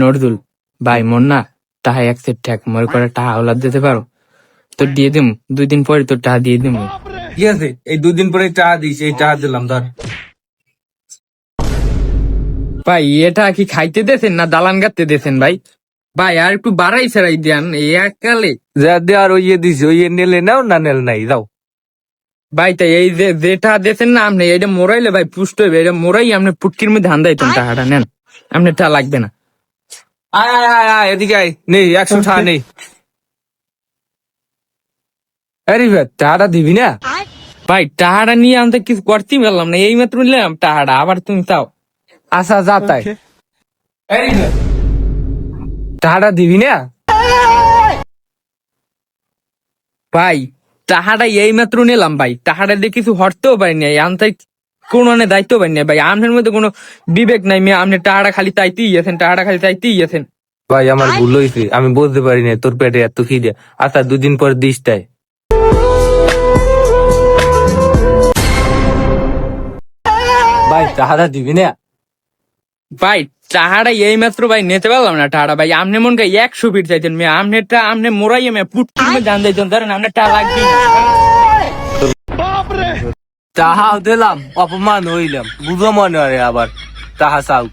নজরুল ভাই মন না টাহা এক সেট ঠেক মরে করে টাহা ওলাদ দিতে পারো। তোর দিয়ে দিম দুই দিন পরে তোর টাহা দিয়ে দিম। ঠিক আছে? এই দুদিন পরে টাকা দিস এই টাকা দিলাম ধর। ভাই এটা কি খাইতে দেছেন না দালান গাতে দেছেন ভাই? ভাই আর একটু বাড়াই ছাড়াই দেন এই এককালে যা দে আর ওই দিস ওই নেলে নাও না নেল নাই যাও। ভাই তাই এই যে যেটা দেছেন না আপনি এটা মোরাইলে ভাই পুষ্ট হইবে এটা মোরাই আপনি পুটকির মধ্যে ধান দাইতেন টাকাটা নেন। আপনি টা লাগবে না। আয় আয় আয় আয় এদিকে আয়। নেই একশো টাকা নেই। আরে ভাই টাকাটা দিবি না? ভাই টাহাটা নিয়ে আমি কিছু করতেই পারলাম না এই মাত্র নিলাম টাহাটা আবার তুমি চাও আসা যা তাই। টাকাটা দিবি না? ভাই টাহাটা এই মাত্র নিলাম ভাই। টাহাটা দিয়ে কিছু হরতেও পারি নাই আমি তাই কোন মানে দায়িত্ব পারি নাই ভাই। আপনার মধ্যে কোনো বিবেক নাই মেয়ে আপনি টাহাটা খালি তাইতেই গেছেন টাহাটা খালি তাইতেই গেছেন ভাই আমার ভুল হয়েছে আমি বুঝতে পারি না তোর পেটে এত খিদে। আচ্ছা দুদিন পর দিস তাই ভাই টাকাটা দিবি না? ভাই টাহাটা এই মাত্র ভাই নিতে পারলাম না টাহাটা। ভাই আপনি মন গাই একশো ফিট চাইছেন মেয়ে। আপনারটা আপনি মোরাই মেয়ে মধ্যে জান দিয়েছেন ধরেন আপনার টা লাগবে তাহা দিলাম অপমান হইলাম। বুঝো মনে আবার তাহা চাও।